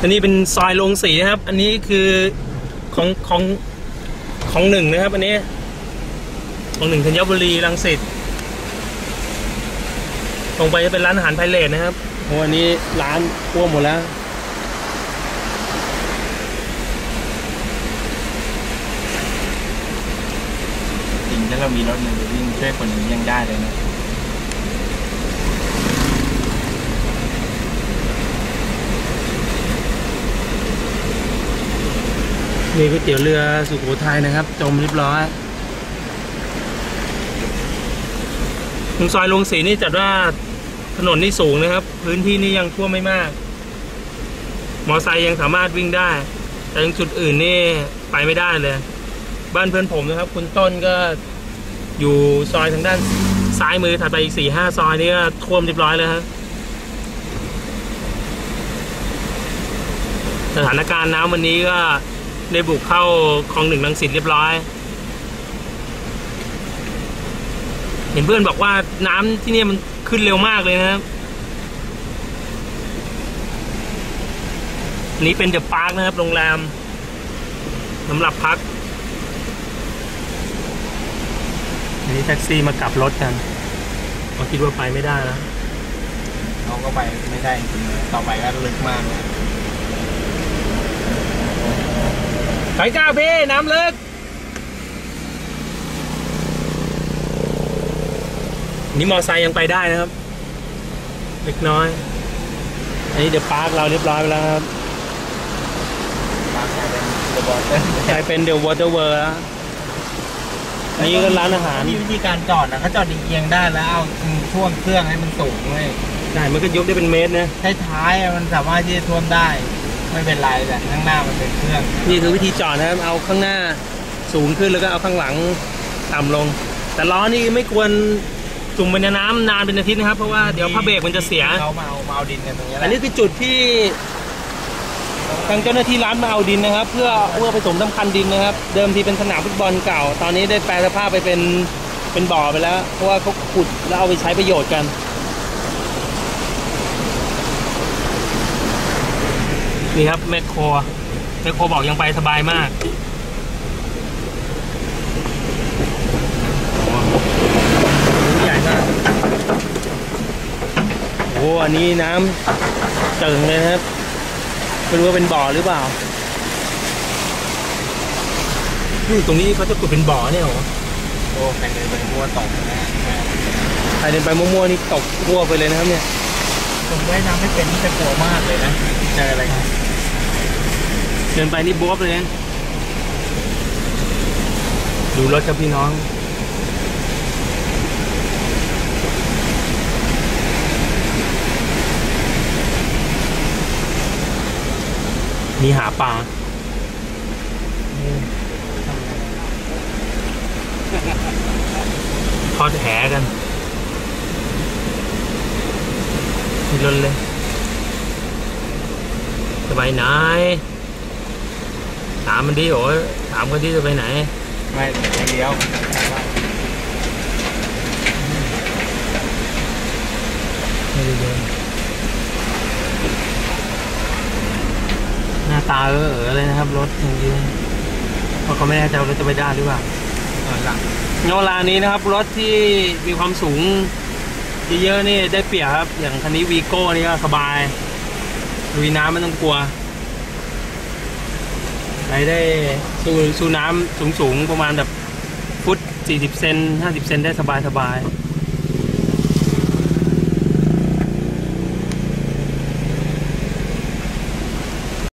อันนี้เป็นซอยโรงสีนะครับ อันนี้คือของของของหนึ่งนะครับ อันนี้ ของหนึ่งธัญบุรีรังสิตลงไปจะเป็นร้านอาหารไพเรทนะครับโอ้อันนี้ร้านท่วมหมดแล้วจริงถ้าเรามีรถมันจะวิ่งช่วยคนนี้ยังได้เลยนะ มีก๋วยเตี๋ยวเรือสุโขทัยนะครับ จมเรียบร้อยตรงซอยลงสีนี่จัดว่าถนนนี่สูงนะครับ พื้นที่นี่ยังท่วมไม่มาก มอไซค์ยังสามารถวิ่งได้ แต่ตรงจุดอื่นนี่ไปไม่ได้เลย บ้านเพื่อนผมนะครับ คุณต้นก็อยู่ซอยทางด้านซ้ายมือถัดไปอีกสี่ห้าซอยนี่ก็ท่วมเรียบร้อยแล้วครับสถานการณ์น้ำวันนี้ก็ ได้บุกเข้าคลองหนึ่งลังสิตเรียบร้อย เห็นเพื่อนบอกว่าน้ำที่นี่มันขึ้นเร็วมากเลยนะครับนี้เป็นเดอะพาร์คนะครับโรงแรมสำหรับพักอันนี้แท็กซี่มากลับรถกันเขาคิดว่าไปไม่ได้แล้วเขาก็ไปไม่ได้จริงต่อไปก็ลึกมากนะ ถอยก้าวพี่น้ำลึก นี่มอไซค์ยังไปได้นะครับ เล็กน้อย อันนี้เดอะพาร์คเราเรียบร้อยไปแล้วครับปากกลายเป็นเดอะบอลเตอร์กลายเป็นเดอะวอเตอร์เวิร์อันนี้ก็ร้านอาหาร มีวิธีการจอดนะเขาจอดเอียงๆได้แล้วเอาช่วงเครื่องให้มันสูงเลยใช่มันก็ยกได้เป็นเมตรนะท้ายๆอะมันสามารถที่จะท่วมได้ ไม่เป็นไรแต่ข้างหน้ามันเป็นเครื่องนี่คือวิธีจอดนะครับ เอาข้างหน้าสูงขึ้นแล้วก็เอาข้างหลังต่ำลง แต่ล้อนี่ไม่ควรจุ่มไปในน้ำนานเป็นอาทิตย์นะครับ เพราะว่าเดี๋ยวผ้าเบรกมันจะเสียเขามาเอามาเอาดินกันตรงนี้แหละอันนี้คือจุดที่ทางเจ้าหน้าที่ร้านมาเอาดินนะครับ เพื่อเพื่อผสมน้ำพันดินนะครับ เดิมทีเป็นสนามฟุตบอลเก่า ตอนนี้ได้แปลสภาพไปเป็นเป็นบ่อไปแล้ว เพราะว่าเขาขุดแล้วเอาไปใช้ประโยชน์กัน นี่ครับแมคโครแมคโครบอกยังไปสบายมากโอ้โหใหญ่มากโอ้อันนี้น้ำเจิงเลยนะครับไม่รู้ว่าเป็นบ่อหรือเปล่านี่ตรงนี้เขาจะขุดเป็นบ่อเนี่ยเหรอโอ้เป็นเลยเป็นมัวตกนะใครเดินไปมั่วๆนี่ตกทั่วไปเลยนะครับเนี่ยผมว่ายน้ำไม่เป็นนี่จะกลัวมากเลยนะเจออะไรครับเดินไปนี่บวบเลยนะดูรถครับพี่น้องมีหาปลาทอดแหกันมีรถเลยจะไปไหน ถามมันดิโอ้ยถามเขาดิจะไปไหน ไม่เดียวไม่ได้เดินหน้าตาเออเออเลยนะครับ รถจริงๆเพราะเขาไม่แน่ใจว่ารถจะไปได้หรือเปล่าตอนหลังเวลานี้นะครับ รถที่มีความสูงเยอะๆนี่ได้เปรียบครับ อย่างคันนี้วีโก้นี่ก็สบายลุยน้ำไม่ต้องกลัว ไปได้สู้สู้น้ำสูงๆ ประมาณแบบฟุต40เซน50 เซนได้สบายๆ